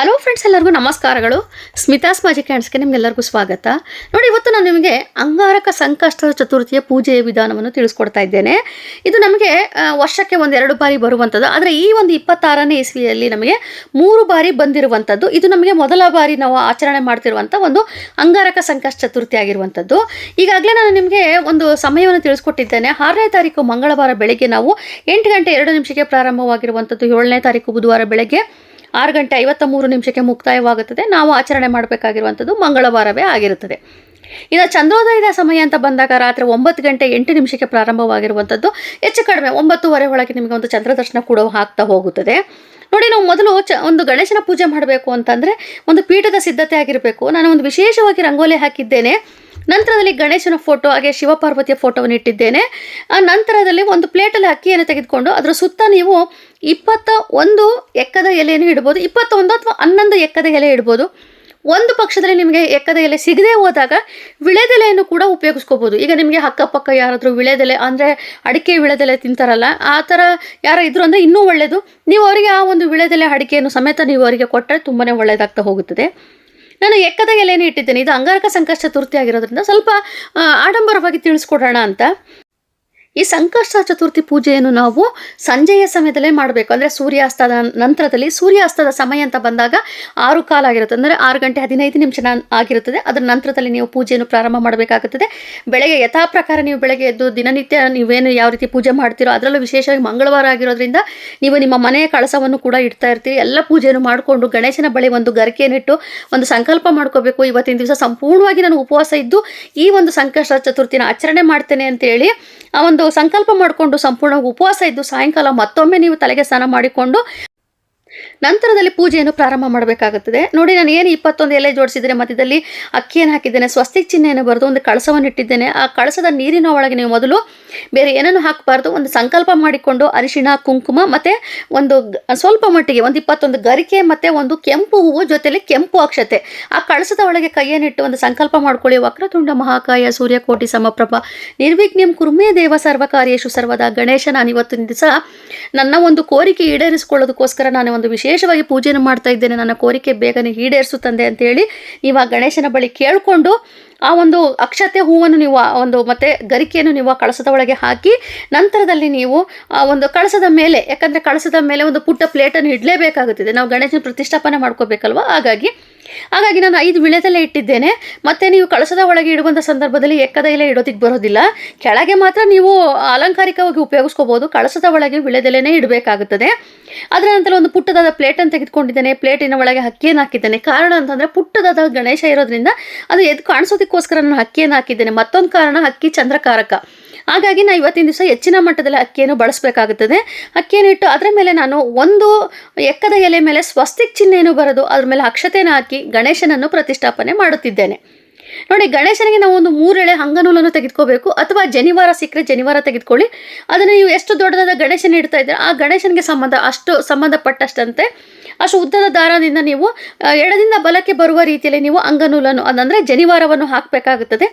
Hello friends ಎಲ್ಲರಿಗೂ ನಮಸ್ಕಾರಗಳು. Smitha's magic ಹ್ಯಾಂಡ್ಸ್ಗೆ ನಿಮಗೆಲ್ಲರಿಗೂ ಸ್ವಾಗತ. ನೋಡಿ, ಇವತ್ತು ನಾನು ನಿಮಗೆ ಅಂಗಾರಕ ಸಂಕಷ್ಟ ಚತುರ್ಥಿಯ ಪೂಜೆಯ ವಿಧಾನವನ್ನು ತಿಳಿಸ್ಕೊಡ್ತಾ ಇದ್ದೇನೆ. ಇದು ನಮಗೆ ವರ್ಷಕ್ಕೆ ಒಂದೆರಡು ಬಾರಿ ಬರುವಂಥದ್ದು ಆದರೆ ಈ ಒಂದು ಇಪ್ಪತ್ತಾರನೇ ಇಸ್ವಿಯಲ್ಲಿ ನಮಗೆ ಮೂರು ಬಾರಿ ಬಂದಿರುವಂಥದ್ದು ಇದು ನಮಗೆ ಮೊದಲ ಬಾರಿ ನಾವು ಆಚರಣೆ ಮಾಡ್ತಿರುವಂಥ ಒಂದು ಅಂಗಾರಕ ಸಂಕಷ್ಟ ಚತುರ್ಥಿ ಆಗಿರುವಂಥದ್ದು ಈಗಾಗಲೇ ನಾನು ನಿಮಗೆ ಒಂದು ಸಮಯವನ್ನು ತಿಳಿಸ್ಕೊಟ್ಟಿದ್ದೇನೆ. ಆರನೇ ತಾರೀಕು ಮಂಗಳವಾರ ಬೆಳಗ್ಗೆ ನಾವು ಎಂಟು ಗಂಟೆ ಎರಡು ನಿಮಿಷಕ್ಕೆ ಪ್ರಾರಂಭವಾಗಿರುವಂಥದ್ದು ಏಳನೇ ತಾರೀಕು ಬುಧವಾರ ಬೆಳಗ್ಗೆ ಆರು ಗಂಟೆ ಐವತ್ತ ಮೂರು ನಿಮಿಷಕ್ಕೆ ಮುಕ್ತಾಯವಾಗುತ್ತದೆ. ನಾವು ಆಚರಣೆ ಮಾಡಬೇಕಾಗಿರುವಂಥದ್ದು ಮಂಗಳವಾರವೇ ಆಗಿರುತ್ತದೆ. ಇನ್ನು ಚಂದ್ರೋದಯದ ಸಮಯ ಅಂತ ಬಂದಾಗ ರಾತ್ರಿ ಒಂಬತ್ತು ಗಂಟೆ ಎಂಟು ನಿಮಿಷಕ್ಕೆ ಪ್ರಾರಂಭವಾಗಿರುವಂಥದ್ದು. ಹೆಚ್ಚು ಕಡಿಮೆ ಒಂಬತ್ತುವರೆ ಒಳಗೆ ನಿಮಗೆ ಒಂದು ಚಂದ್ರದರ್ಶನ ಕೂಡ ಆಗ್ತಾ ಹೋಗುತ್ತದೆ. ನೋಡಿ, ನಾವು ಮೊದಲು ಚ ಒಂದು ಗಣೇಶನ ಪೂಜೆ ಮಾಡಬೇಕು ಅಂತಂದರೆ ಒಂದು ಪೀಠದ ಸಿದ್ಧತೆ ಆಗಿರಬೇಕು. ನಾನು ಒಂದು ವಿಶೇಷವಾಗಿ ರಂಗೋಲಿ ಹಾಕಿದ್ದೇನೆ. ನಂತರದಲ್ಲಿ ಗಣೇಶನ ಫೋಟೋ ಹಾಗೆ ಶಿವಪಾರ್ವತಿಯ ಫೋಟೋವನ್ನು ಇಟ್ಟಿದ್ದೇನೆ. ಆ ನಂತರದಲ್ಲಿ ಒಂದು ಪ್ಲೇಟಲ್ಲಿ ಅಕ್ಕಿಯನ್ನು ತೆಗೆದುಕೊಂಡು ಅದರ ಸುತ್ತ ನೀವು ಇಪ್ಪತ್ತ ಒಂದು ಎಕ್ಕದ ಎಲೆಯನ್ನು ಇಡ್ಬೋದು ಇಪ್ಪತ್ತೊಂದು ಅಥವಾ ಹನ್ನೊಂದು ಎಕ್ಕದ ಎಲೆ ಇಡ್ಬೋದು ಒಂದು ಪಕ್ಷದಲ್ಲಿ ನಿಮಗೆ ಎಕ್ಕದ ಎಲೆ ಸಿಗದೆ ಹೋದಾಗ ವಿಳೆದೆಲೆಯನ್ನು ಕೂಡ ಉಪಯೋಗಿಸ್ಕೋಬೋದು ಈಗ ನಿಮಗೆ ಅಕ್ಕಪಕ್ಕ ಯಾರಾದರೂ ವಿಳೆದೆಲೆ, ಅಂದರೆ ಅಡಿಕೆ ವಿಳೆದೆಲೆ ತಿಂತಾರಲ್ಲ, ಆ ಥರ ಯಾರು ಇದ್ರು ಅಂದರೆ ಇನ್ನೂ ಒಳ್ಳೆಯದು ನೀವು ಅವರಿಗೆ ಆ ಒಂದು ವಿಳೆದೆಲೆ ಅಡಿಕೆಯನ್ನು ಸಮೇತ ನೀವು ಅವರಿಗೆ ಕೊಟ್ಟರೆ ತುಂಬಾ ಒಳ್ಳೆಯದಾಗ್ತಾ ಹೋಗುತ್ತದೆ. ನಾನು ಎಕ್ಕದ ಎಲೆಯನ್ನು ಇಟ್ಟಿದ್ದೇನೆ. ಇದು ಅಂಗಾರಕ ಸಂಕಷ್ಟ ಚತುರ್ಥಿ ಆಗಿರೋದ್ರಿಂದ ಸ್ವಲ್ಪ ಆಡಂಬರವಾಗಿ ತಿಳಿಸ್ಕೊಡೋಣ ಅಂತ. ಈ ಸಂಕಷ್ಟ ಚತುರ್ಥಿ ಪೂಜೆಯನ್ನು ನಾವು ಸಂಜೆಯ ಸಮಯದಲ್ಲೇ ಮಾಡಬೇಕು. ಅಂದರೆ ಸೂರ್ಯಾಸ್ತದ ನಂತರದಲ್ಲಿ ಸೂರ್ಯಾಸ್ತದ ಸಮಯ ಅಂತ ಬಂದಾಗ ಆರು ಕಾಲ ಆಗಿರುತ್ತೆ. ಅಂದರೆ ಆರು ಗಂಟೆ ಹದಿನೈದು ನಿಮಿಷ ಆಗಿರುತ್ತದೆ. ಅದರ ನಂತರದಲ್ಲಿ ನೀವು ಪೂಜೆಯನ್ನು ಪ್ರಾರಂಭ ಮಾಡಬೇಕಾಗುತ್ತದೆ. ಬೆಳಗ್ಗೆ ಯಥಾ ಪ್ರಕಾರ ನೀವು ಬೆಳಗ್ಗೆ ಎದ್ದು ದಿನನಿತ್ಯ ನೀವೇನು ಯಾವ ರೀತಿ ಪೂಜೆ ಮಾಡ್ತೀರೋ ಅದರಲ್ಲೂ ವಿಶೇಷವಾಗಿ ಮಂಗಳವಾರ ಆಗಿರೋದ್ರಿಂದ ನೀವು ನಿಮ್ಮ ಮನೆಯ ಕಳಸವನ್ನು ಕೂಡ ಇಡ್ತಾ ಇರ್ತೀರಿ. ಎಲ್ಲ ಪೂಜೆಯನ್ನು ಮಾಡಿಕೊಂಡು ಗಣೇಶನ ಬಳಿ ಒಂದು ಗರಿಕೆಯನ್ನಿಟ್ಟು ಒಂದು ಸಂಕಲ್ಪ ಮಾಡ್ಕೋಬೇಕು. ಇವತ್ತಿನ ದಿವಸ ಸಂಪೂರ್ಣವಾಗಿ ನಾನು ಉಪವಾಸ ಇದ್ದು ಈ ಒಂದು ಸಂಕಷ್ಟ ಚತುರ್ಥಿನ ಆಚರಣೆ ಮಾಡ್ತೇನೆ ಅಂತೇಳಿ ಆ ಒಂದು ಸಂಕಲ್ಪ ಮಾಡಿಕೊಂಡು ಸಂಪೂರ್ಣ ಉಪವಾಸ ಇದ್ದು ಸಾಯಂಕಾಲ ಮತ್ತೊಮ್ಮೆ ನೀವು ತಲೆಗೆ ಸ್ನಾನ ಮಾಡಿಕೊಂಡು ನಂತರದಲ್ಲಿ ಪೂಜೆಯನ್ನು ಪ್ರಾರಂಭ ಮಾಡಬೇಕಾಗುತ್ತದೆ. ನೋಡಿ, ನಾನು ಏನು ಇಪ್ಪತ್ತೊಂದು ಎಲೆ ಜೋಡಿಸಿದರೆ ಮಧ್ಯದಲ್ಲಿ ಅಕ್ಕಿಯನ್ನು ಹಾಕಿದ್ದೇನೆ, ಸ್ವಸ್ತಿಕ್ ಚಿಹ್ನೆಯನ್ನು ಬರೆದು ಒಂದು ಕಳಸವನ್ನು ಇಟ್ಟಿದ್ದೇನೆ. ಆ ಕಳಸದ ನೀರಿನ ಒಳಗೆ ನೀವು ಮೊದಲು ಬೇರೆ ಏನನ್ನು ಹಾಕಬಾರ್ದು. ಒಂದು ಸಂಕಲ್ಪ ಮಾಡಿಕೊಂಡು ಅರಿಶಿಣ, ಕುಂಕುಮ ಮತ್ತು ಒಂದು ಸ್ವಲ್ಪ ಮಟ್ಟಿಗೆ ಒಂದು ಇಪ್ಪತ್ತೊಂದು ಗರಿಕೆ ಮತ್ತು ಒಂದು ಕೆಂಪು ಹೂವು ಜೊತೆಯಲ್ಲಿ ಕೆಂಪು ಅಕ್ಷತೆ. ಆ ಕಳಸದ ಒಳಗೆ ಕೈಯನ್ನಿಟ್ಟು ಒಂದು ಸಂಕಲ್ಪ ಮಾಡ್ಕೊಳ್ಳಿ. ವಕ್ರತುಂಡ ಮಹಾಕಾಯ ಸೂರ್ಯಕೋಟಿ ಸಮಪ್ರಭ ನಿರ್ವಿಘ್ನಂ ಕುರ್ಮೇ ದೇವ ಸರ್ವಕಾರ್ಯೇಶು ಸರ್ವದ ಗಣೇಶ. ನಾನು ಇವತ್ತಿನ ದಿವಸ ನನ್ನ ಒಂದು ಕೋರಿಕೆ ಈಡೇರಿಸಿಕೊಳ್ಳೋದಕ್ಕೋಸ್ಕರ ನಾನು ಒಂದು ವಿಶೇಷವಾಗಿ ಪೂಜೆಯನ್ನು ಮಾಡ್ತಾ ಇದ್ದೇನೆ. ನನ್ನ ಕೋರಿಕೆ ಬೇಗನೆ ಈಡೇರಿಸು ತಂದೆ ಅಂತೇಳಿ ನೀವು ಆ ಗಣೇಶನ ಬಳಿ ಕೇಳಿಕೊಂಡು ಆ ಒಂದು ಅಕ್ಷತೆ ಹೂವನ್ನು ನೀವು ಒಂದು ಮತ್ತೆ ಗರಿಕೆಯನ್ನು ನೀವು ಕಳಸದ ಒಳಗೆ ಹಾಕಿ ನಂತರದಲ್ಲಿ ನೀವು ಆ ಒಂದು ಕಳಸದ ಮೇಲೆ, ಯಾಕಂದರೆ ಕಳಸದ ಮೇಲೆ ಒಂದು ಪುಟ್ಟ ಪ್ಲೇಟನ್ನು ಇಡಲೇಬೇಕಾಗುತ್ತದೆ. ನಾವು ಗಣೇಶನ ಪ್ರತಿಷ್ಠಾಪನೆ ಮಾಡ್ಕೋಬೇಕಲ್ವ? ಹಾಗಾಗಿ ಹಾಗಾಗಿ ನಾನು ಐದು ವಿಳೆದಲ್ಲೇ ಇಟ್ಟಿದ್ದೇನೆ. ಮತ್ತು ನೀವು ಕಳಸದ ಒಳಗೆ ಇಡುವಂಥ ಸಂದರ್ಭದಲ್ಲಿ ಎಕ್ಕದ ಎಲೆ ಇಡೋದಕ್ಕೆ ಬರೋದಿಲ್ಲ. ಕೆಳಗೆ ಮಾತ್ರ ನೀವು ಅಲಂಕಾರಿಕವಾಗಿ ಉಪಯೋಗಿಸ್ಕೋಬೋದು. ಕಳಸದ ಒಳಗೆ ವಿಳೆದೆಲೆನೇ ಇಡಬೇಕಾಗುತ್ತದೆ. ಅದರ ನಂತರ ಒಂದು ಪುಟ್ಟದಾದ ಪ್ಲೇಟನ್ನು ತೆಗೆದುಕೊಂಡಿದ್ದೇನೆ. ಪ್ಲೇಟಿನ ಒಳಗೆ ಹಕ್ಕಿಯನ್ನು ಹಾಕಿದ್ದೇನೆ. ಕಾರಣ ಅಂತಂದರೆ ಪುಟ್ಟದಾದ ಗಣೇಶ ಇರೋದ್ರಿಂದ ಅದು ಎದ್ದು ಕಾಣಿಸೋದಕ್ಕೋಸ್ಕರ ನಾನು ಹಕ್ಕಿಯನ್ನು ಹಾಕಿದ್ದೇನೆ. ಮತ್ತೊಂದು ಕಾರಣ ಹಕ್ಕಿ ಚಂದ್ರಕಾರಕ. ಹಾಗಾಗಿ ನಾನು ಇವತ್ತಿನ ದಿವಸ ಹೆಚ್ಚಿನ ಮಟ್ಟದಲ್ಲಿ ಅಕ್ಕಿಯನ್ನು ಬಳಸಬೇಕಾಗುತ್ತದೆ. ಅಕ್ಕಿಯನ್ನು ಇಟ್ಟು ಅದರ ಮೇಲೆ ನಾನು ಒಂದು ಎಕ್ಕದ ಎಲೆ ಮೇಲೆ ಸ್ವಸ್ತಿಕ್ ಚಿಹ್ನೆಯನ್ನು ಬರೆದು ಅದ್ರ ಮೇಲೆ ಅಕ್ಷತೆಯನ್ನು ಹಾಕಿ ಗಣೇಶನನ್ನು ಪ್ರತಿಷ್ಠಾಪನೆ ಮಾಡುತ್ತಿದ್ದೇನೆ. ನೋಡಿ, ಗಣೇಶನಿಗೆ ನಾವು ಒಂದು ಮೂರೆಳೆ ಅಂಗನೂಲನ್ನು ತೆಗೆದುಕೋಬೇಕು ಅಥವಾ ಜನಿವಾರ ಸಿಕ್ಕರೆ ಜನಿವಾರ ತೆಗೆದುಕೊಳ್ಳಿ. ಅದನ್ನು ನೀವು ಎಷ್ಟು ದೊಡ್ಡದಾದ ಗಣೇಶನ ಇಡ್ತಾ ಇದ್ದೀರಾ, ಆ ಗಣೇಶನಿಗೆ ಸಂಬಂಧ ಅಷ್ಟು ಸಂಬಂಧಪಟ್ಟಷ್ಟಂತೆ ಅಷ್ಟು ಉದ್ದದ ದಾರದಿಂದ ನೀವು ಎಡದಿಂದ ಬಲಕ್ಕೆ ಬರುವ ರೀತಿಯಲ್ಲಿ ನೀವು ಅಂಗನೂಲನ್ನು ಅದಂದರೆ ಜನಿವಾರವನ್ನು ಹಾಕಬೇಕಾಗುತ್ತದೆ.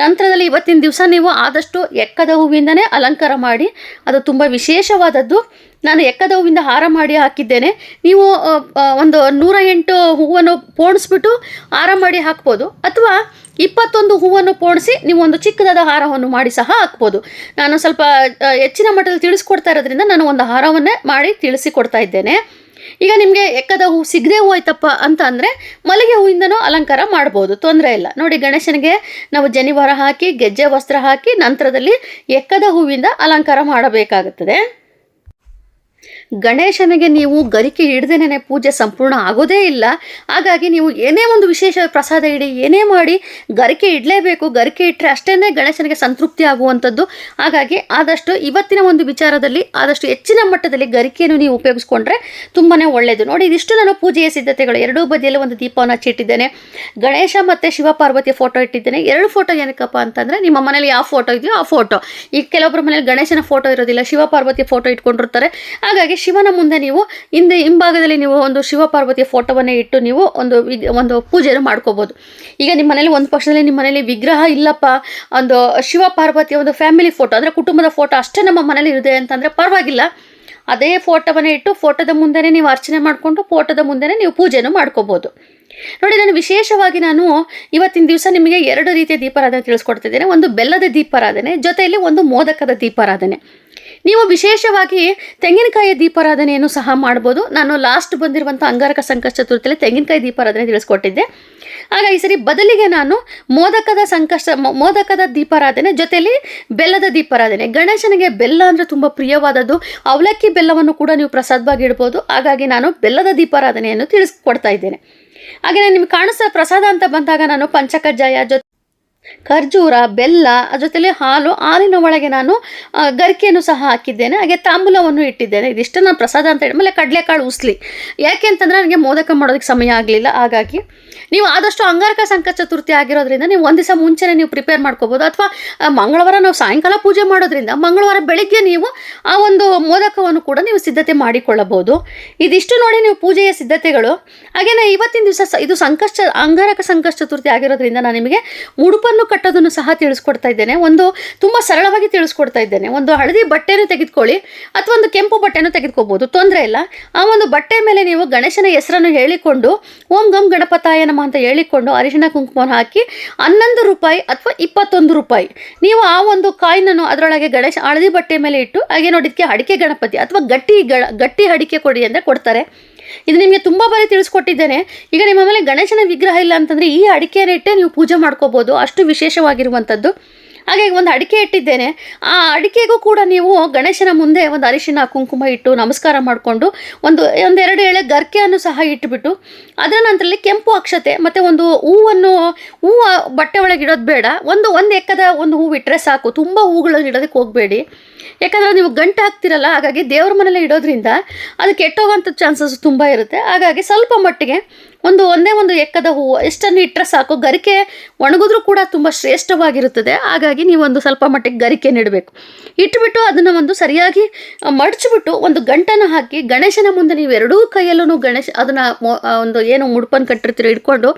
ನಂತರದಲ್ಲಿ ಇವತ್ತಿನ ದಿವಸ ನೀವು ಆದಷ್ಟು ಎಕ್ಕದ ಹೂವಿಂದನೇ ಅಲಂಕಾರ ಮಾಡಿ, ಅದು ತುಂಬ ವಿಶೇಷವಾದದ್ದು. ನಾನು ಎಕ್ಕದ ಹೂವಿಂದ ಹಾರ ಮಾಡಿ ಹಾಕಿದ್ದೇನೆ. ನೀವು ಒಂದು ನೂರ ಎಂಟು ಹೂವನ್ನು ಪೋಣಿಸ್ಬಿಟ್ಟು ಹಾರ ಮಾಡಿ ಹಾಕ್ಬೋದು. ಅಥವಾ ಇಪ್ಪತ್ತೊಂದು ಹೂವನ್ನು ಪೋಣಿಸಿ ನೀವು ಒಂದು ಚಿಕ್ಕದಾದ ಹಾರವನ್ನು ಮಾಡಿ ಸಹ ಹಾಕ್ಬೋದು. ನಾನು ಸ್ವಲ್ಪ ಹೆಚ್ಚಿನ ಮಟ್ಟದಲ್ಲಿ ತಿಳಿಸ್ಕೊಡ್ತಾ ಇರೋದ್ರಿಂದ ನಾನು ಒಂದು ಹಾರವನ್ನೇ ಮಾಡಿ ತಿಳಿಸಿಕೊಡ್ತಾ ಇದ್ದೇನೆ. ಈಗ ನಿಮಗೆ ಎಕ್ಕದ ಹೂ ಸಿಗದೆ ಹೋಯ್ತಪ್ಪ ಅಂತ ಅಂದರೆ ಮಲ್ಲಿಗೆ ಹೂವಿಂದನೂ ಅಲಂಕಾರ ಮಾಡ್ಬೋದು, ತೊಂದರೆ ಇಲ್ಲ. ನೋಡಿ ಗಣೇಶನಿಗೆ ನಾವು ಜನಿವಾರ ಹಾಕಿ, ಗೆಜ್ಜೆ ವಸ್ತ್ರ ಹಾಕಿ ನಂತರದಲ್ಲಿ ಎಕ್ಕದ ಹೂವಿಂದ ಅಲಂಕಾರ ಮಾಡಬೇಕಾಗುತ್ತದೆ. ಗಣೇಶನಿಗೆ ನೀವು ಗರಿಕೆ ಹಿಡ್ದೇನೆ ಪೂಜೆ ಸಂಪೂರ್ಣ ಆಗೋದೇ ಇಲ್ಲ. ಹಾಗಾಗಿ ನೀವು ಏನೇ ಒಂದು ವಿಶೇಷ ಪ್ರಸಾದ ಇಡಿ, ಏನೇ ಮಾಡಿ, ಗರಿಕೆ ಇಡಲೇಬೇಕು. ಗರಿಕೆ ಇಟ್ಟರೆ ಅಷ್ಟೇ ಗಣೇಶನಿಗೆ ಸಂತೃಪ್ತಿ ಆಗುವಂಥದ್ದು. ಹಾಗಾಗಿ ಆದಷ್ಟು ಇವತ್ತಿನ ಒಂದು ವಿಚಾರದಲ್ಲಿ, ಆದಷ್ಟು ಹೆಚ್ಚಿನ ಮಟ್ಟದಲ್ಲಿ ಗರಿಕೆಯನ್ನು ನೀವು ಉಪಯೋಗಿಸ್ಕೊಂಡ್ರೆ ತುಂಬಾ ಒಳ್ಳೆಯದು ನೋಡಿ, ಇದಿಷ್ಟು ನಾನು ಪೂಜೆಯ ಸಿದ್ಧತೆಗಳು. ಎರಡೂ ಬದಿಯಲ್ಲಿ ಒಂದು ದೀಪವನ್ನು ಹಚ್ಚಿಟ್ಟಿದ್ದೇನೆ. ಗಣೇಶ ಮತ್ತು ಶಿವಪಾರ್ವತಿಯ ಫೋಟೋ ಇಟ್ಟಿದ್ದೇನೆ. ಎರಡು ಫೋಟೋ ಏನಕ್ಕಪ್ಪ ಅಂತಂದರೆ, ನಿಮ್ಮ ಮನೇಲಿ ಯಾವ ಫೋಟೋ ಇದೆಯೋ ಆ ಫೋಟೋ. ಈ ಕೆಲವೊಬ್ಬರ ಮನೇಲಿ ಗಣೇಶನ ಫೋಟೋ ಇರೋದಿಲ್ಲ, ಶಿವಪಾರ್ವತಿಯ ಫೋಟೋ ಇಟ್ಕೊಂಡಿರ್ತಾರೆ. ಹಾಗಾಗಿ ಶಿವನ ಮುಂದೆ ನೀವು, ಹಿಂದೆ ಹಿಂಭಾಗದಲ್ಲಿ ನೀವು ಒಂದು ಶಿವಪಾರ್ವತಿಯ ಫೋಟೋವನ್ನೇ ಇಟ್ಟು ನೀವು ಒಂದು ಒಂದು ಪೂಜೆಯನ್ನು ಮಾಡ್ಕೋಬೋದು. ಈಗ ನಿಮ್ಮ ಮನೇಲಿ ಒಂದು ಪಕ್ಷದಲ್ಲಿ ನಿಮ್ಮ ಮನೇಲಿ ವಿಗ್ರಹ ಇಲ್ಲಪ್ಪ, ಒಂದು ಶಿವ ಪಾರ್ವತಿಯ ಒಂದು ಫ್ಯಾಮಿಲಿ ಫೋಟೋ, ಅಂದರೆ ಕುಟುಂಬದ ಫೋಟೋ ಅಷ್ಟೇ ನಮ್ಮ ಮನೇಲಿ ಇದೆ ಅಂತಂದರೆ ಪರವಾಗಿಲ್ಲ. ಅದೇ ಫೋಟೋವನ್ನೇ ಇಟ್ಟು ಫೋಟೋದ ಮುಂದೆನೇ ನೀವು ಅರ್ಚನೆ ಮಾಡಿಕೊಂಡು ಫೋಟೋದ ಮುಂದೆನೇ ನೀವು ಪೂಜೆಯನ್ನು ಮಾಡ್ಕೋಬೋದು. ನೋಡಿ ನಾನು ವಿಶೇಷವಾಗಿ ನಾನು ಇವತ್ತಿನ ದಿವಸ ನಿಮಗೆ ಎರಡು ರೀತಿಯ ದೀಪಾರಾಧನೆ ತಿಳಿಸ್ಕೊಡ್ತಿದ್ದೇನೆ ಒಂದು ಬೆಲ್ಲದ ದೀಪಾರಾಧನೆ, ಜೊತೆಯಲ್ಲಿ ಒಂದು ಮೋದಕದ ದೀಪಾರಾಧನೆ. ನೀವು ವಿಶೇಷವಾಗಿ ತೆಂಗಿನಕಾಯಿಯ ದೀಪಾರಾಧನೆಯನ್ನು ಸಹ ಮಾಡ್ಬೋದು. ನಾನು ಲಾಸ್ಟ್ ಬಂದಿರುವಂಥ ಅಂಗಾರಕ ಸಂಕಷ್ಟ ಚತುರ್ಥಿಯಲ್ಲಿ ತೆಂಗಿನಕಾಯಿ ದೀಪಾರಾಧನೆ ತಿಳಿಸ್ಕೊಟ್ಟಿದ್ದೆ. ಆಗ ಈ ಸರಿ ಬದಲಿಗೆ ನಾನು ಮೋದಕದ ಸಂಕಷ್ಟ ಮೋದಕದ ದೀಪಾರಾಧನೆ ಜೊತೆಯಲ್ಲಿ ಬೆಲ್ಲದ ದೀಪಾರಾಧನೆ. ಗಣೇಶನಿಗೆ ಬೆಲ್ಲ ಅಂದರೆ ತುಂಬ ಪ್ರಿಯವಾದದ್ದು. ಅವಲಕ್ಕಿ ಬೆಲ್ಲವನ್ನು ಕೂಡ ನೀವು ಪ್ರಸಾದವಾಗಿ ಇಡ್ಬೋದು. ಹಾಗಾಗಿ ನಾನು ಬೆಲ್ಲದ ದೀಪಾರಾಧನೆಯನ್ನು ತಿಳಿಸ್ಕೊಡ್ತಾ ಇದ್ದೇನೆ. ಹಾಗೆ ನಾನು ನಿಮ್ಗೆ ಕಾಣಿಸ್ತಾ ಪ್ರಸಾದ ಅಂತ ಬಂದಾಗ ನಾನು ಪಂಚಕಜ್ಜಾಯ ಜೊತೆ ಖರ್ಜೂರ, ಬೆಲ್ಲ, ಅದ್ರ ಜೊತೆಲಿ ಹಾಲು, ಹಾಲಿನ ಒಳಗೆ ನಾನು ಗರಿಕೆಯನ್ನು ಸಹ ಹಾಕಿದ್ದೇನೆ. ಹಾಗೆ ತಾಂಬೂಲವನ್ನು ಇಟ್ಟಿದ್ದೇನೆ. ಇದಿಷ್ಟು ನಾನು ಪ್ರಸಾದ ಅಂತ ಹೇಳಿ ಮೇಲೆ ಕಡಲೆಕಾಳು ಉಸ್ಲಿ. ಯಾಕೆ ಅಂತಂದರೆ ನನಗೆ ಮೋದಕ ಮಾಡೋದಕ್ಕೆ ಸಮಯ ಆಗಲಿಲ್ಲ. ಹಾಗಾಗಿ ನೀವು ಆದಷ್ಟು ಅಂಗಾರಕ ಸಂಕಷ್ಟ ಚತುರ್ಥಿ ಆಗಿರೋದ್ರಿಂದ ನೀವು ಒಂದು ದಿವಸ ಮುಂಚೆನೇ ನೀವು ಪ್ರಿಪೇರ್ ಮಾಡ್ಕೋಬೋದು. ಅಥವಾ ಮಂಗಳವಾರ ನಾವು ಸಾಯಂಕಾಲ ಪೂಜೆ ಮಾಡೋದ್ರಿಂದ ಮಂಗಳವಾರ ಬೆಳಿಗ್ಗೆ ನೀವು ಆ ಒಂದು ಮೋದಕವನ್ನು ಕೂಡ ನೀವು ಸಿದ್ಧತೆ ಮಾಡಿಕೊಳ್ಳಬಹುದು. ಇದಿಷ್ಟು ನೋಡಿ ನೀವು ಪೂಜೆಯ ಸಿದ್ಧತೆಗಳು. ಹಾಗೆಯೇ ಇವತ್ತಿನ ದಿವಸ ಇದು ಸಂಕಷ್ಟ, ಅಂಗಾರಕ ಸಂಕಷ್ಟ ಚತುರ್ಥಿ ಆಗಿರೋದ್ರಿಂದ ನಾನು ನಿಮಗೆ ಮುಡುಪನ್ನು ಕಟ್ಟೋದನ್ನು ಸಹ ತಿಳಿಸ್ಕೊಡ್ತಾ ಇದ್ದೇನೆ. ಒಂದು ತುಂಬ ಸರಳವಾಗಿ ತಿಳಿಸ್ಕೊಡ್ತಾ ಇದ್ದೇನೆ. ಒಂದು ಹಳದಿ ಬಟ್ಟೆನೂ ತೆಗೆದುಕೊಳ್ಳಿ ಅಥವಾ ಒಂದು ಕೆಂಪು ಬಟ್ಟೆನೂ ತೆಗೆದುಕೋಬೋದು ತೊಂದರೆ ಇಲ್ಲ. ಆ ಒಂದು ಬಟ್ಟೆ ಮೇಲೆ ನೀವು ಗಣೇಶನ ಹೆಸರನ್ನು ಹೇಳಿಕೊಂಡು, ಓಂ ಗಂ ಗಣಪತಾಯ ನಮ ಅಂತ ಹೇಳಿಕೊಂಡು ಅರಿಶಿಣ ಕುಂಕುಮವನ್ನು ಹಾಕಿ ಹನ್ನೊಂದು ರೂಪಾಯಿ ಅಥವಾ ಇಪ್ಪತ್ತೊಂದು ರೂಪಾಯಿ. ನೀವು ಆ ಒಂದು ಕಾಯಿನನ್ನು ಅದರೊಳಗೆ ಗಣೇಶ ಹಳದಿ ಬಟ್ಟೆ ಮೇಲೆ ಇಟ್ಟು, ಹಾಗೆ ನೋಡಿದಕ್ಕೆ ಅಡಿಕೆ ಗಣಪತಿ ಅಥವಾ ಗಟ್ಟಿ ಗಟ್ಟಿ ಅಡಿಕೆ ಕೊಡಿ ಅಂದರೆ ಕೊಡ್ತಾರೆ. ಇದು ನಿಮಗೆ ತುಂಬ ಬಾರಿ ತಿಳಿಸ್ಕೊಟ್ಟಿದ್ದೇನೆ. ಈಗ ನಿಮ್ಮ ಮನೇಲಿ ಗಣೇಶನ ವಿಗ್ರಹ ಇಲ್ಲ ಅಂತಂದರೆ ಈ ಅಡಿಕೆಯನ್ನು ಇಟ್ಟೆ ನೀವು ಪೂಜೆ ಮಾಡ್ಕೋಬೋದು. ಅಷ್ಟು ವಿಶೇಷವಾಗಿರುವಂಥದ್ದು ಹಾಗೆ ಒಂದು ಅಡಿಕೆ ಇಟ್ಟಿದ್ದೇನೆ. ಆ ಅಡಿಕೆಗೂ ಕೂಡ ನೀವು ಗಣೇಶನ ಮುಂದೆ ಒಂದು ಅರಿಶಿನ, ಕುಂಕುಮ ಇಟ್ಟು ನಮಸ್ಕಾರ ಮಾಡಿಕೊಂಡು ಒಂದು, ಒಂದೆರಡು ಎಳೆ ಗರ್ಕೆಯನ್ನು ಸಹ ಇಟ್ಟುಬಿಟ್ಟು ಅದರ ನಂತರಲ್ಲಿ ಕೆಂಪು ಅಕ್ಷತೆ ಮತ್ತು ಒಂದು ಹೂವನ್ನು, ಹೂವು ಬಟ್ಟೆ ಒಳಗೆ ಇಡೋದು ಬೇಡ. ಒಂದು ಒಂದು ಎಕ್ಕದ ಒಂದು ಹೂವು ಇಟ್ಟರೆ ಸಾಕು. ತುಂಬ ಹೂಗಳನ್ನು ಇಡೋದಕ್ಕೆ ಹೋಗಬೇಡಿ. ಯಾಕಂದರೆ ನೀವು ಗಂಟು ಹಾಕ್ತಿರಲ್ಲ, ಹಾಗಾಗಿ ದೇವ್ರ ಮನೇಲಿ ಇಡೋದ್ರಿಂದ ಅದು ಕೆಟ್ಟೋಗೋಂಥ ಚಾನ್ಸಸ್ ತುಂಬ ಇರುತ್ತೆ. ಹಾಗಾಗಿ ಸ್ವಲ್ಪ ಮಟ್ಟಿಗೆ ಒಂದು ಒಂದೇ ಒಂದು ಎಕ್ಕದ ಹೂವು, ಎಷ್ಟನ್ನು ಇಟ್ಟರೆ ಸಾಕು. ಗರಿಕೆ ಒಣಗಿದ್ರೂ ಕೂಡ ತುಂಬ ಶ್ರೇಷ್ಠವಾಗಿರುತ್ತದೆ. ಹಾಗಾಗಿ ನೀವು ಒಂದು ಸ್ವಲ್ಪ ಮಟ್ಟಿಗೆ ಗರಿಕೆ ನೆಡಬೇಕು. ಇಟ್ಬಿಟ್ಟು ಅದನ್ನು ಒಂದು ಸರಿಯಾಗಿ ಮಡಚಿಬಿಟ್ಟು ಒಂದು ಗಂಟನ್ನು ಹಾಕಿ, ಗಣೇಶನ ಮುಂದೆ ನೀವು ಎರಡೂ ಕೈಯಲ್ಲೂ ಗಣೇಶ, ಅದನ್ನು ಒಂದು ಏನು ಮುಡುಪನ್ನು ಕಟ್ಟಿರ್ತೀರೋ ಇಟ್ಕೊಂಡು,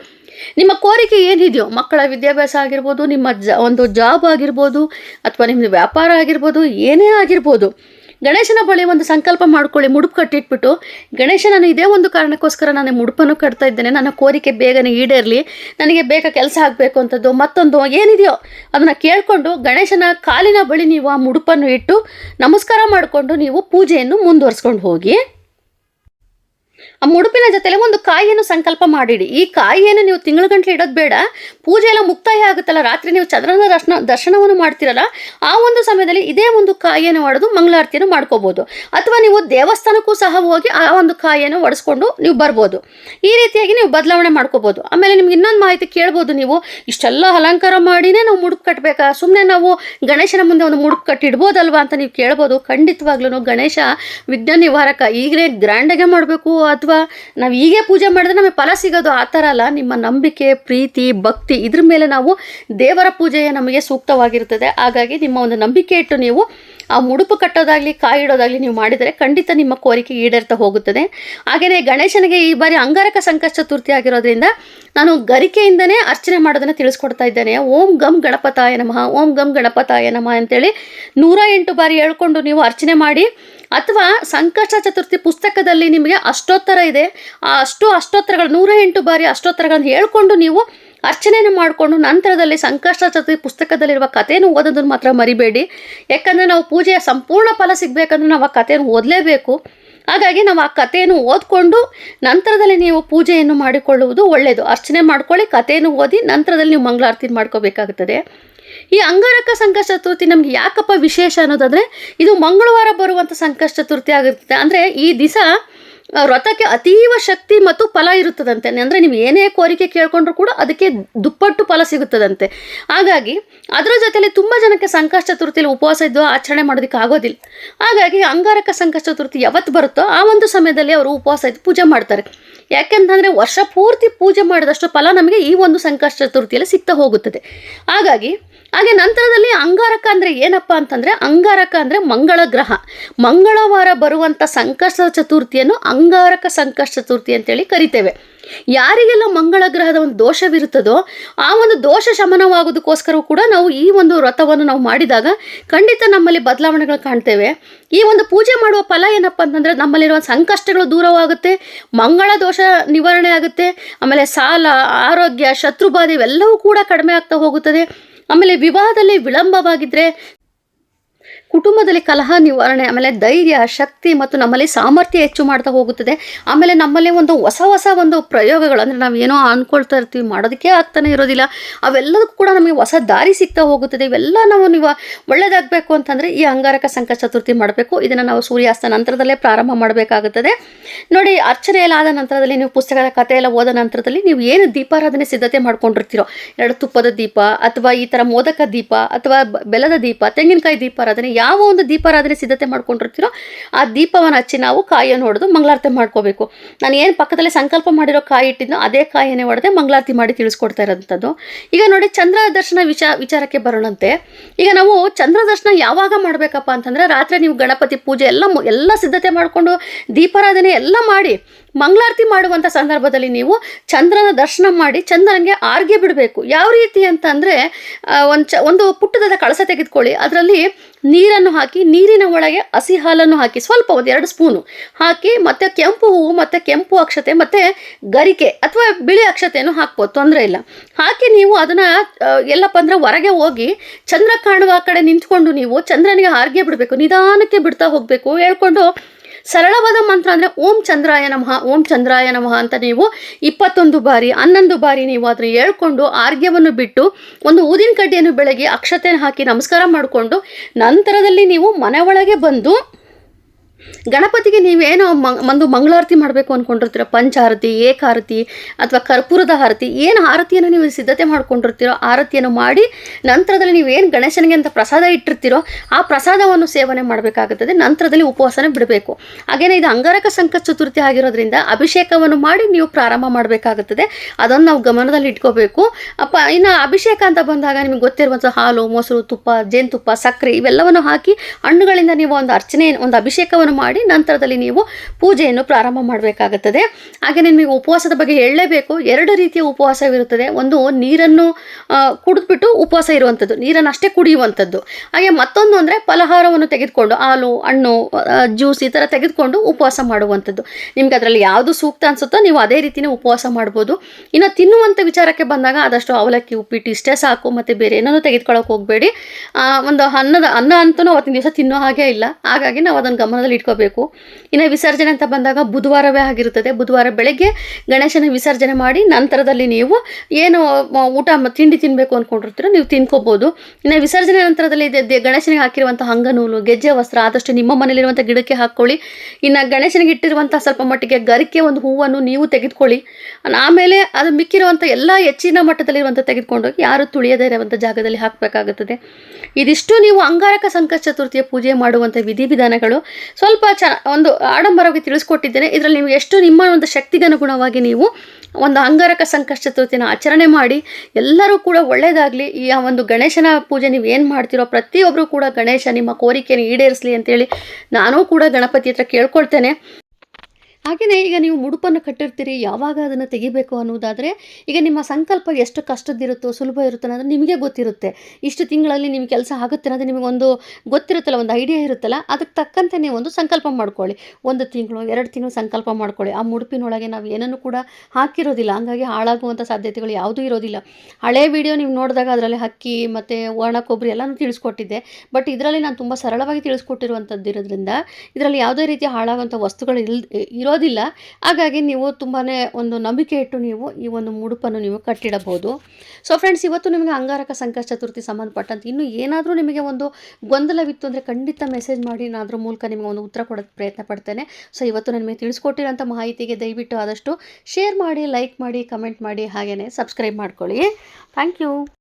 ನಿಮ್ಮ ಕೋರಿಕೆ ಏನಿದೆಯೋ, ಮಕ್ಕಳ ವಿದ್ಯಾಭ್ಯಾಸ ಆಗಿರ್ಬೋದು, ನಿಮ್ಮ ಜ, ಒಂದು ಜಾಬ್ ಆಗಿರ್ಬೋದು, ಅಥವಾ ನಿಮ್ಮದು ವ್ಯಾಪಾರ ಆಗಿರ್ಬೋದು, ಏನೇ ಆಗಿರ್ಬೋದು ಗಣೇಶನ ಬಳಿ ಒಂದು ಸಂಕಲ್ಪ ಮಾಡ್ಕೊಳ್ಳಿ, ಮುಡುಪು ಕಟ್ಟಿಟ್ಬಿಟ್ಟು ಗಣೇಶ ನಾನು ಇದೇ ಒಂದು ಕಾರಣಕ್ಕೋಸ್ಕರ ನಾನು ಮುಡುಪನ್ನು ಕಟ್ತಾ ಇದ್ದೇನೆ, ನನ್ನ ಕೋರಿಕೆ ಬೇಗನೆ ಈಡೇರಲಿ, ನನಗೆ ಬೇಗ ಕೆಲಸ ಆಗಬೇಕು ಅಂಥದ್ದು ಮತ್ತೊಂದು ಏನಿದೆಯೋ ಅದನ್ನು ಕೇಳಿಕೊಂಡು ಗಣೇಶನ ಕಾಲಿನ ಬಳಿ ನೀವು ಆ ಮುಡುಪನ್ನು ಇಟ್ಟು ನಮಸ್ಕಾರ ಮಾಡಿಕೊಂಡು ನೀವು ಪೂಜೆಯನ್ನು ಮುಂದುವರಿಸ್ಕೊಂಡು ಹೋಗಿ. ಆ ಮುಡುಪಿನ ಜೊತೆಲೆ ಒಂದು ಕಾಯಿಯನ್ನು ಸಂಕಲ್ಪ ಮಾಡಿಡಿ. ಈ ಕಾಯಿಯನ್ನು ನೀವು ತಿಂಗಳ ಗಂಟ್ಲೆ ಇಡೋದು ಬೇಡ. ಪೂಜೆ ಎಲ್ಲ ಮುಕ್ತಾಯ ಆಗುತ್ತಲ್ಲ, ರಾತ್ರಿ ನೀವು ಚಂದ್ರನ ದರ್ಶನ, ದರ್ಶನವನ್ನು ಮಾಡ್ತಿರಲ್ಲ, ಆ ಒಂದು ಸಮಯದಲ್ಲಿ ಇದೇ ಒಂದು ಕಾಯಿಯನ್ನು ಒಡೆದು ಮಂಗಳಾರತಿಯನ್ನು ಮಾಡ್ಕೋಬೋದು. ಅಥವಾ ನೀವು ದೇವಸ್ಥಾನಕ್ಕೂ ಸಹ ಹೋಗಿ ಆ ಒಂದು ಕಾಯಿಯನ್ನು ಒಡೆಸ್ಕೊಂಡು ನೀವು ಬರ್ಬೋದು. ಈ ರೀತಿಯಾಗಿ ನೀವು ಬದಲಾವಣೆ ಮಾಡ್ಕೋಬೋದು. ಆಮೇಲೆ ನಿಮ್ಗೆ ಇನ್ನೊಂದು ಮಾಹಿತಿ ಕೇಳ್ಬೋದು ನೀವು. ಇಷ್ಟೆಲ್ಲ ಅಲಂಕಾರ ಮಾಡಿನೇ ನಾವು ಮುಡುಪು ಕಟ್ಟಬೇಕಾ ಸುಮ್ಮನೆ ನಾವು ಗಣೇಶನ ಮುಂದೆ ಒಂದು ಮುಡುಪು ಕಟ್ಟಿಡ್ಬೋದಲ್ವಾ ಅಂತ ನೀವು ಕೇಳ್ಬೋದು. ಖಂಡಿತವಾಗ್ಲೂ ಗಣೇಶ ವಿಘ್ನ ನಿವಾರಕ ಈಗಲೇ ಗ್ರ್ಯಾಂಡಾಗೆ ಮಾಡಬೇಕು ಅಥವಾ ನಾವು ಹೀಗೆ ಪೂಜೆ ಮಾಡಿದ್ರೆ ನಮಗೆ ಫಲ ಸಿಗೋದು ಆ ಥರ ಅಲ್ಲ. ನಿಮ್ಮ ನಂಬಿಕೆ, ಪ್ರೀತಿ, ಭಕ್ತಿ ಇದ್ರ ಮೇಲೆ ನಾವು ದೇವರ ಪೂಜೆಯೇ ನಮಗೆ ಸೂಕ್ತವಾಗಿರುತ್ತದೆ. ಹಾಗಾಗಿ ನಿಮ್ಮ ಒಂದು ನಂಬಿಕೆ ಇಟ್ಟು ನೀವು ಆ ಮುಡುಪು ಕಟ್ಟೋದಾಗಲಿ, ಕಾಯಿ ಇಡೋದಾಗಲಿ ನೀವು ಮಾಡಿದರೆ ಖಂಡಿತ ನಿಮ್ಮ ಕೋರಿಕೆ ಈಡೇರ್ತಾ ಹೋಗುತ್ತದೆ. ಹಾಗೆಯೇ ಗಣೇಶನಿಗೆ ಈ ಬಾರಿ ಅಂಗಾರಕ ಸಂಕಷ್ಟ ಚತುರ್ಥಿ ಆಗಿರೋದ್ರಿಂದ ನಾನು ಗರಿಕೆಯಿಂದನೇ ಅರ್ಚನೆ ಮಾಡೋದನ್ನು ತಿಳಿಸ್ಕೊಡ್ತಾ ಇದ್ದೇನೆ. ಓಂ ಗಂ ಗಣಪತಾಯ ನಮಃ, ಓಂ ಗಂ ಗಣಪತಾಯ ನಮಃ ಅಂತೇಳಿ ನೂರ ಎಂಟು ಬಾರಿ ಹೇಳ್ಕೊಂಡು ನೀವು ಅರ್ಚನೆ ಮಾಡಿ ಅಥವಾ ಸಂಕಷ್ಟ ಚತುರ್ಥಿ ಪುಸ್ತಕದಲ್ಲಿ ನಿಮಗೆ ಅಷ್ಟೋತ್ತರ ಇದೆ. ಆ ಅಷ್ಟು ಅಷ್ಟೋತ್ತರಗಳು ನೂರ ಎಂಟು ಬಾರಿ ಅಷ್ಟೋತ್ತರಗಳನ್ನು ಹೇಳ್ಕೊಂಡು ನೀವು ಅರ್ಚನೆಯನ್ನು ಮಾಡಿಕೊಂಡು ನಂತರದಲ್ಲಿ ಸಂಕಷ್ಟ ಚತುರ್ಥಿ ಪುಸ್ತಕದಲ್ಲಿರುವ ಕಥೆಯನ್ನು ಓದೋದನ್ನು ಮಾತ್ರ ಮರಿಬೇಡಿ. ಯಾಕಂದರೆ ನಾವು ಪೂಜೆಯ ಸಂಪೂರ್ಣ ಫಲ ಸಿಗಬೇಕಂದ್ರೆ ನಾವು ಆ ಕಥೆಯನ್ನು ಓದಲೇಬೇಕು. ಹಾಗಾಗಿ ನಾವು ಆ ಕಥೆಯನ್ನು ಓದ್ಕೊಂಡು ನಂತರದಲ್ಲಿ ನೀವು ಪೂಜೆಯನ್ನು ಮಾಡಿಕೊಳ್ಳುವುದು ಒಳ್ಳೆಯದು ಅರ್ಚನೆ ಮಾಡ್ಕೊಳ್ಳಿ, ಕಥೆಯನ್ನು ಓದಿ ನಂತರದಲ್ಲಿ ನೀವು ಮಂಗಳಾರತಿ ಮಾಡ್ಕೋಬೇಕಾಗುತ್ತದೆ. ಈ ಅಂಗಾರಕ ಸಂಕಷ್ಟ ಚತುರ್ಥಿ ನಮಗೆ ಯಾಕಪ್ಪ ವಿಶೇಷ ಅನ್ನೋದಾದರೆ, ಇದು ಮಂಗಳವಾರ ಬರುವಂಥ ಸಂಕಷ್ಟ ಚತುರ್ಥಿ ಆಗಿರ್ತದೆ. ಅಂದರೆ ಈ ದಿವಸ ವ್ರತಕ್ಕೆ ಅತೀವ ಶಕ್ತಿ ಮತ್ತು ಫಲ ಇರುತ್ತದಂತೆ. ಅಂದರೆ ನೀವು ಏನೇ ಕೋರಿಕೆ ಕೇಳ್ಕೊಂಡ್ರೂ ಕೂಡ ಅದಕ್ಕೆ ದುಪ್ಪಟ್ಟು ಫಲ ಸಿಗುತ್ತದಂತೆ. ಹಾಗಾಗಿ, ಅದರ ಜೊತೆಯಲ್ಲಿ ತುಂಬ ಜನಕ್ಕೆ ಸಂಕಷ್ಟ ಚತುರ್ಥಿಯಲ್ಲಿ ಉಪವಾಸ ಇದ್ದು ಆಚರಣೆ ಮಾಡೋದಕ್ಕೆ ಆಗೋದಿಲ್ಲ. ಹಾಗಾಗಿ ಅಂಗಾರಕ ಸಂಕಷ್ಟ ಚತುರ್ಥಿ ಯಾವತ್ತು ಬರುತ್ತೋ ಆ ಒಂದು ಸಮಯದಲ್ಲಿ ಅವರು ಉಪವಾಸ ಇದ್ದು ಪೂಜೆ ಮಾಡ್ತಾರೆ. ಯಾಕೆಂತಂದರೆ ವರ್ಷ ಪೂರ್ತಿ ಪೂಜೆ ಮಾಡಿದಷ್ಟು ಫಲ ನಮಗೆ ಈ ಒಂದು ಸಂಕಷ್ಟ ಚತುರ್ಥಿಯಲ್ಲಿ ಸಿಗ್ತಾ ಹೋಗುತ್ತದೆ. ಹಾಗಾಗಿ ಹಾಗೆ ನಂತರದಲ್ಲಿ ಅಂಗಾರಕ ಅಂದರೆ ಏನಪ್ಪ ಅಂತಂದರೆ ಅಂಗಾರಕ ಅಂದರೆ ಮಂಗಳ ಗ್ರಹ. ಮಂಗಳವಾರ ಬರುವಂಥ ಸಂಕಷ್ಟ ಚತುರ್ಥಿಯನ್ನು ಅಂಗಾರಕ ಸಂಕಷ್ಟ ಚತುರ್ಥಿ ಅಂತೇಳಿ ಕರಿತೇವೆ. ಯಾರಿಗೆಲ್ಲ ಮಂಗಳ ಗ್ರಹದ ಒಂದು ದೋಷವಿರುತ್ತದೋ ಆ ಒಂದು ದೋಷ ಶಮನವಾಗೋದಕ್ಕೋಸ್ಕರ ಕೂಡ ನಾವು ಈ ಒಂದು ವ್ರತವನ್ನು ನಾವು ಮಾಡಿದಾಗ ಖಂಡಿತ ನಮ್ಮಲ್ಲಿ ಬದಲಾವಣೆಗಳು ಕಾಣ್ತೇವೆ. ಈ ಒಂದು ಪೂಜೆ ಮಾಡುವ ಫಲ ಏನಪ್ಪ ಅಂತಂದರೆ ನಮ್ಮಲ್ಲಿರುವ ಸಂಕಷ್ಟಗಳು ದೂರವಾಗುತ್ತೆ, ಮಂಗಳ ದೋಷ ನಿವಾರಣೆ ಆಗುತ್ತೆ, ಆಮೇಲೆ ಸಾಲ, ಆರೋಗ್ಯ, ಶತ್ರುಬಾಧೆ ಇವೆಲ್ಲವೂ ಕೂಡ ಕಡಿಮೆ ಆಗ್ತಾ ಹೋಗುತ್ತದೆ. ಆಮೇಲೆ ವಿವಾಹದಲ್ಲಿ ವಿಳಂಬವಾಗಿದ್ದರೆ ಕುಟುಂಬದಲ್ಲಿ ಕಲಹ ನಿವಾರಣೆ, ಆಮೇಲೆ ಧೈರ್ಯ, ಶಕ್ತಿ ಮತ್ತು ನಮ್ಮಲ್ಲಿ ಸಾಮರ್ಥ್ಯ ಹೆಚ್ಚು ಮಾಡ್ತಾ ಹೋಗುತ್ತದೆ. ಆಮೇಲೆ ನಮ್ಮಲ್ಲಿ ಒಂದು ಹೊಸ ಹೊಸ ಒಂದು ಪ್ರಯೋಗಗಳು ಅಂದರೆ ನಾವು ಏನೋ ಅಂದ್ಕೊಳ್ತಾ ಇರ್ತೀವಿ, ಮಾಡೋದಕ್ಕೆ ಆಗ್ತಾನೆ ಇರೋದಿಲ್ಲ. ಅವೆಲ್ಲದಕ್ಕೂ ಕೂಡ ನಮಗೆ ಹೊಸ ದಾರಿ ಸಿಗ್ತಾ ಹೋಗುತ್ತದೆ. ಇವೆಲ್ಲ ನಾವು ನೀವು ಒಳ್ಳೆಯದಾಗಬೇಕು ಅಂತಂದರೆ ಈ ಅಂಗಾರಕ ಸಂಕ ಚತುರ್ಥಿ ಮಾಡಬೇಕು. ಇದನ್ನು ನಾವು ಸೂರ್ಯಾಸ್ತ ನಂತರದಲ್ಲೇ ಪ್ರಾರಂಭ ಮಾಡಬೇಕಾಗುತ್ತದೆ. ನೋಡಿ ಅರ್ಚನೆ ಆದ ನಂತರದಲ್ಲಿ ನೀವು ಪುಸ್ತಕದ ಕಥೆ ಎಲ್ಲ ಓದ ನಂತರದಲ್ಲಿ ನೀವು ಏನು ದೀಪಾರಾಧನೆ ಸಿದ್ಧತೆ ಮಾಡ್ಕೊಂಡಿರ್ತೀರೋ, ಎರಡು ತುಪ್ಪದ ದೀಪ ಅಥವಾ ಈ ಥರ ಮೋದಕ ದೀಪ ಅಥವಾ ಬೆಲದ ದೀಪ, ತೆಂಗಿನಕಾಯಿ ದೀಪಾರಾಧನೆ ಯಾವ ಒಂದು ದೀಪಾರಾಧನೆ ಸಿದ್ಧತೆ ಮಾಡ್ಕೊಂಡಿರ್ತೀರೋ ಆ ದೀಪವನ್ನು ಹಚ್ಚಿ ನಾವು ಕಾಯಿಯನ್ನು ಹೊಡೆದು ಮಂಗಳಾರತಿ ಮಾಡ್ಕೋಬೇಕು. ನಾನು ಏನು ಪಕ್ಕದಲ್ಲಿ ಸಂಕಲ್ಪ ಮಾಡಿರೋ ಕಾಯಿ ಇಟ್ಟಿದ್ದೋ ಅದೇ ಕಾಯಿಯನ್ನೇ ಹೊಡೆದೇ ಮಂಗಳಾರತಿ ಮಾಡಿ ತಿಳಿಸ್ಕೊಡ್ತಾ ಇರೋಂಥದ್ದು. ಈಗ ನೋಡಿ ಚಂದ್ರ ದರ್ಶನ ವಿಚ ವಿಚಾರಕ್ಕೆ ಬರೋಣಂತೆ. ಈಗ ನಾವು ಚಂದ್ರ ದರ್ಶನ ಯಾವಾಗ ಮಾಡಬೇಕಪ್ಪ ಅಂತಂದರೆ ರಾತ್ರಿ ನೀವು ಗಣಪತಿ ಪೂಜೆ ಎಲ್ಲ ಎಲ್ಲ ಸಿದ್ಧತೆ ಮಾಡಿಕೊಂಡು ದೀಪಾರಾಧನೆ ಎಲ್ಲ ಮಾಡಿ ಮಂಗಳಾರತಿ ಮಾಡುವಂಥ ಸಂದರ್ಭದಲ್ಲಿ ನೀವು ಚಂದ್ರನ ದರ್ಶನ ಮಾಡಿ ಚಂದ್ರನಿಗೆ ಆರ್ಗೆ ಬಿಡಬೇಕು. ಯಾವ ರೀತಿ ಅಂತಂದರೆ ಒಂದು ಚ, ಒಂದು ಪುಟ್ಟದಾದ ಕಳಸ ತೆಗೆದುಕೊಳ್ಳಿ. ಅದರಲ್ಲಿ ನೀರನ್ನು ಹಾಕಿ, ನೀರಿನ ಒಳಗೆ ಹಸಿ ಹಾಲನ್ನು ಹಾಕಿ, ಸ್ವಲ್ಪ ಒಂದು ಎರಡು ಸ್ಪೂನು ಹಾಕಿ, ಮತ್ತು ಕೆಂಪು ಹೂವು, ಮತ್ತು ಕೆಂಪು ಅಕ್ಷತೆ, ಮತ್ತು ಗರಿಕೆ ಅಥವಾ ಬಿಳಿ ಅಕ್ಷತೆಯನ್ನು ಹಾಕ್ಬೋದು, ತೊಂದರೆ ಇಲ್ಲ. ಹಾಕಿ ನೀವು ಅದನ್ನು ಎಲ್ಲಪ್ಪ ಅಂದರೆ ಹೊರಗೆ ಹೋಗಿ ಚಂದ್ರ ಕಾಣುವ ಕಡೆ ನಿಂತ್ಕೊಂಡು ನೀವು ಚಂದ್ರನಿಗೆ ಆರ್ಗೆ ಬಿಡಬೇಕು. ನಿಧಾನಕ್ಕೆ ಬಿಡ್ತಾ ಹೋಗಬೇಕು. ಹೇಳ್ಕೊಂಡು ಸರಳವಾದ ಮಂತ್ರ ಅಂದರೆ ಓಂ ಚಂದ್ರಾಯ ನಮಃ, ಓಂ ಚಂದ್ರಾಯ ನಮಃ ಅಂತ ನೀವು ಇಪ್ಪತ್ತೊಂದು ಬಾರಿ, ಹನ್ನೊಂದು ಬಾರಿ ನೀವು ಅದನ್ನು ಹೇಳ್ಕೊಂಡು ಆರ್ಗ್ಯವನ್ನು ಬಿಟ್ಟು ಒಂದು ಊದಿನ ಕಡ್ಡಿಯನ್ನು ಬೆಳಗ್ಗೆ ಅಕ್ಷತೆಯನ್ನು ಹಾಕಿ ನಮಸ್ಕಾರ ಮಾಡಿಕೊಂಡು ನಂತರದಲ್ಲಿ ನೀವು ಮನೆ ಒಳಗೆ ಬಂದು ಗಣಪತಿಗೆ ನೀವೇನೋ ಮಂಗ್ ಒಂದು ಮಂಗಳಾರತಿ ಮಾಡಬೇಕು ಅಂದ್ಕೊಂಡಿರ್ತೀರೋ ಪಂಚಾರತಿ, ಏಕಾರತಿ ಅಥವಾ ಕರ್ಪೂರದ ಆರತಿ, ಏನು ಆರತಿಯನ್ನು ನೀವು ಸಿದ್ಧತೆ ಮಾಡ್ಕೊಂಡಿರ್ತೀರೋ ಆರತಿಯನ್ನು ಮಾಡಿ ನಂತರದಲ್ಲಿ ನೀವೇನು ಗಣೇಶನಿಗೆ ಅಂತ ಪ್ರಸಾದ ಇಟ್ಟಿರ್ತೀರೋ ಆ ಪ್ರಸಾದವನ್ನು ಸೇವನೆ ಮಾಡಬೇಕಾಗುತ್ತದೆ, ನಂತರದಲ್ಲಿ ಉಪವಾಸನೆ ಬಿಡಬೇಕು. ಹಾಗೇನೆ ಇದು ಅಂಗಾರಕ ಸಂಕಟ ಚತುರ್ಥಿ ಆಗಿರೋದ್ರಿಂದ ಅಭಿಷೇಕವನ್ನು ಮಾಡಿ ನೀವು ಪ್ರಾರಂಭ ಮಾಡಬೇಕಾಗುತ್ತದೆ, ಅದನ್ನು ನಾವು ಗಮನದಲ್ಲಿ ಇಟ್ಕೋಬೇಕು. ಅಪ್ಪ, ಇನ್ನು ಅಭಿಷೇಕ ಅಂತ ಬಂದಾಗ ನಿಮಗೆ ಗೊತ್ತಿರುವಂಥ ಹಾಲು, ಮೊಸರು, ತುಪ್ಪ, ಜೇನುತುಪ್ಪ, ಸಕ್ಕರೆ ಇವೆಲ್ಲವನ್ನು ಹಾಕಿ ಹಣ್ಣುಗಳಿಂದ ನೀವು ಒಂದು ಅರ್ಚನೆ, ಒಂದು ಅಭಿಷೇಕವನ್ನು ಮಾಡಿ ನಂತರದಲ್ಲಿ ನೀವು ಪೂಜೆಯನ್ನು ಪ್ರಾರಂಭ ಮಾಡಬೇಕಾಗುತ್ತದೆ. ಹಾಗೆ ನಿಮಗೆ ಉಪವಾಸದ ಬಗ್ಗೆ ಹೇಳಲೇಬೇಕು. ಎರಡು ರೀತಿಯ ಉಪವಾಸವಿರುತ್ತದೆ. ಒಂದು ನೀರನ್ನು ಕುಡಿದ್ಬಿಟ್ಟು ಉಪವಾಸ ಇರುವಂಥದ್ದು. ನೀರನ್ನು ಅಷ್ಟೇ ಕುಡಿಯುವಂಥದ್ದು. ಹಾಗೆ ಮತ್ತೊಂದು ಅಂದರೆ ಫಲಹಾರವನ್ನು ತೆಗೆದುಕೊಂಡು ಹಾಲು, ಹಣ್ಣು ಜ್ಯೂಸ್ ಈ ಥರ ತೆಗೆದುಕೊಂಡು ಉಪವಾಸ ಮಾಡುವಂಥದ್ದು. ನಿಮ್ಗೆ ಅದರಲ್ಲಿ ಯಾವುದು ಸೂಕ್ತ ಅನಿಸುತ್ತೋ ನೀವು ಅದೇ ರೀತಿಯೇ ಉಪವಾಸ ಮಾಡ್ಬೋದು. ಇನ್ನು ತಿನ್ನುವಂಥ ವಿಚಾರಕ್ಕೆ ಬಂದಾಗ ಆದಷ್ಟು ಅವಲಕ್ಕಿ, ಉಪ್ಪಿಟ್ಟು ಇಷ್ಟೇ ಸಾಕು. ಮತ್ತು ಬೇರೆ ಏನನ್ನೂ ತೆಗೆದುಕೊಳ್ಳೋಕೆ ಹೋಗಬೇಡಿ. ಒಂದು ಅನ್ನದ, ಅನ್ನ ಅಂತೂ ಅವತ್ತಿನ ದಿವಸ ತಿನ್ನೋ ಹಾಗೆ ಇಲ್ಲ. ಹಾಗಾಗಿ ನಾವು ಅದನ್ನು ಗಮನದಲ್ಲಿ ಇಟ್ಕೋಬೇಕು. ಇನ್ನು ವಿಸರ್ಜನೆ ಅಂತ ಬಂದಾಗ ಬುಧವಾರವೇ ಆಗಿರುತ್ತದೆ. ಬುಧವಾರ ಬೆಳಗ್ಗೆ ಗಣೇಶನ ವಿಸರ್ಜನೆ ಮಾಡಿ ನಂತರದಲ್ಲಿ ನೀವು ಏನು ಊಟ ತಿಂಡಿ ತಿನ್ನಬೇಕು ಅಂದ್ಕೊಂಡಿರ್ತೀರೋ ನೀವು ತಿನ್ಕೋಬೋದು. ಇನ್ನು ವಿಸರ್ಜನೆ ನಂತರದಲ್ಲಿ ಗಣೇಶನಿಗೆ ಹಾಕಿರುವಂಥ ಹಂಗನೂಲು, ಗೆಜ್ಜೆ ವಸ್ತ್ರ ಆದಷ್ಟು ನಿಮ್ಮ ಮನೇಲಿರುವಂಥ ಗಿಡಕ್ಕೆ ಹಾಕ್ಕೊಳ್ಳಿ. ಇನ್ನು ಗಣೇಶನಿಗೆ ಇಟ್ಟಿರುವಂಥ ಸ್ವಲ್ಪ ಮಟ್ಟಿಗೆ ಗರಿಕೆ ಒಂದು ಹೂವನ್ನು ನೀವು ತೆಗೆದುಕೊಳ್ಳಿ. ಆಮೇಲೆ ಅದು ಮಿಕ್ಕಿರುವಂಥ ಎಲ್ಲ ಹೆಚ್ಚಿನ ಮಟ್ಟದಲ್ಲಿರುವಂಥ ತೆಗೆದುಕೊಂಡೋಗಿ ಯಾರು ತುಳಿಯದೇ ಇರುವಂಥ ಜಾಗದಲ್ಲಿ ಹಾಕಬೇಕಾಗುತ್ತದೆ. ಇದಿಷ್ಟು ನೀವು ಅಂಗಾರಕ ಸಂಕಷ್ಟ ಚತುರ್ಥಿಯ ಪೂಜೆ ಮಾಡುವಂಥ ವಿಧಿವಿಧಾನಗಳು. ಸ್ವಲ್ಪ ಚ, ಒಂದು ಆಡಂಬರವಾಗಿ ತಿಳಿಸ್ಕೊಟ್ಟಿದ್ದೇನೆ. ಇದರಲ್ಲಿ ನೀವು ಎಷ್ಟು ನಿಮ್ಮ ಒಂದು ಶಕ್ತಿಗನುಗುಣವಾಗಿ ನೀವು ಒಂದು ಅಂಗರಕ ಸಂಕಷ್ಟ ಚತುರ್ಥಿನ ಆಚರಣೆ ಮಾಡಿ ಎಲ್ಲರೂ ಕೂಡ ಒಳ್ಳೆಯದಾಗಲಿ ಈ ಆ ಒಂದು ಗಣೇಶನ ಪೂಜೆ ನೀವು ಏನು ಮಾಡ್ತೀರೋ ಪ್ರತಿಯೊಬ್ಬರೂ ಕೂಡ ಗಣೇಶ ನಿಮ್ಮ ಕೋರಿಕೆಯನ್ನು ಈಡೇರಿಸಲಿ ಅಂತೇಳಿ ನಾನೂ ಕೂಡ ಗಣಪತಿ ಹತ್ರ ಕೇಳ್ಕೊಳ್ತೇನೆ. ಹಾಗೆಯೇ ಈಗ ನೀವು ಮುಡುಪನ್ನು ಕಟ್ಟಿರ್ತೀರಿ, ಯಾವಾಗ ಅದನ್ನು ತೆಗಿಬೇಕು ಅನ್ನೋದಾದರೆ ಈಗ ನಿಮ್ಮ ಸಂಕಲ್ಪ ಎಷ್ಟು ಕಷ್ಟದ್ದಿರುತ್ತೋ, ಸುಲಭ ಇರುತ್ತೋ ಅನ್ನೋದು ನಿಮಗೆ ಗೊತ್ತಿರುತ್ತೆ. ಇಷ್ಟು ತಿಂಗಳಲ್ಲಿ ನಿಮ್ಮ ಕೆಲಸ ಆಗುತ್ತೆ ಅನ್ನೋದು ನಿಮಗೊಂದು ಗೊತ್ತಿರುತ್ತಲ್ಲ, ಒಂದು ಐಡಿಯಾ ಇರುತ್ತಲ್ಲ, ಅದಕ್ಕೆ ತಕ್ಕಂತೆ ನೀವು ಒಂದು ಸಂಕಲ್ಪ ಮಾಡ್ಕೊಳ್ಳಿ. ಒಂದು ತಿಂಗಳು, ಎರಡು ತಿಂಗಳು ಸಂಕಲ್ಪ ಮಾಡ್ಕೊಳ್ಳಿ. ಆ ಮುಡುಪಿನೊಳಗೆ ನಾವು ಏನನ್ನು ಕೂಡ ಹಾಕಿರೋದಿಲ್ಲ. ಹಂಗಾಗಿ ಹಾಳಾಗುವಂಥ ಸಾಧ್ಯತೆಗಳು ಯಾವುದೂ ಇರೋದಿಲ್ಲ. ಹಳೆ ವಿಡಿಯೋ ನೀವು ನೋಡಿದಾಗ ಅದರಲ್ಲಿ ಹಕ್ಕಿ ಮತ್ತು ಒಣ ಕೊಬ್ಬರಿ ಎಲ್ಲನೂ ತಿಳಿಸ್ಕೊಟ್ಟಿದ್ದೆ. ಬಟ್ ಇದರಲ್ಲಿ ನಾನು ತುಂಬ ಸರಳವಾಗಿ ತಿಳಿಸ್ಕೊಟ್ಟಿರುವಂಥದ್ದು ಇರೋದ್ರಿಂದ, ಇದರಲ್ಲಿ ಯಾವುದೇ ರೀತಿಯ ಹಾಳಾಗುವಂಥ ವಸ್ತುಗಳು ಇಲ್ ಇರೋದಿಲ್ಲ ಹಾಗಾಗಿ ನೀವು ತುಂಬಾ ಒಂದು ನಂಬಿಕೆ ಇಟ್ಟು ನೀವು ಈ ಒಂದು ಮುಡುಪನ್ನು ನೀವು ಕಟ್ಟಿಡಬಹುದು. ಸೊ ಫ್ರೆಂಡ್ಸ್ ಇವತ್ತು ನಿಮಗೆ ಅಂಗಾರಕ ಸಂಕಷ್ಟ ಚತುರ್ಥಿ ಸಂಬಂಧಪಟ್ಟಂತೆ ಇನ್ನು ಏನಾದರೂ ನಿಮಗೆ ಒಂದು ಗೊಂದಲವಿತ್ತು ಅಂದರೆ ಖಂಡಿತ ಮೆಸೇಜ್ ಮಾಡಿ ಅದ್ರ ಮೂಲಕ ನಿಮಗೆ ಒಂದು ಉತ್ತರ ಕೊಡೋಕ್ಕೆ ಪ್ರಯತ್ನ ಪಡ್ತೇನೆ. ಸೊ ಇವತ್ತು ನಿಮಗೆ ತಿಳಿಸ್ಕೊಟ್ಟಿರೋಂಥ ಮಾಹಿತಿಗೆ ದಯವಿಟ್ಟು ಆದಷ್ಟು ಶೇರ್ ಮಾಡಿ ಲೈಕ್ ಮಾಡಿ ಕಮೆಂಟ್ ಮಾಡಿ ಹಾಗೆಯೇ ಸಬ್ಸ್ಕ್ರೈಬ್ ಮಾಡ್ಕೊಳ್ಳಿ. Thank you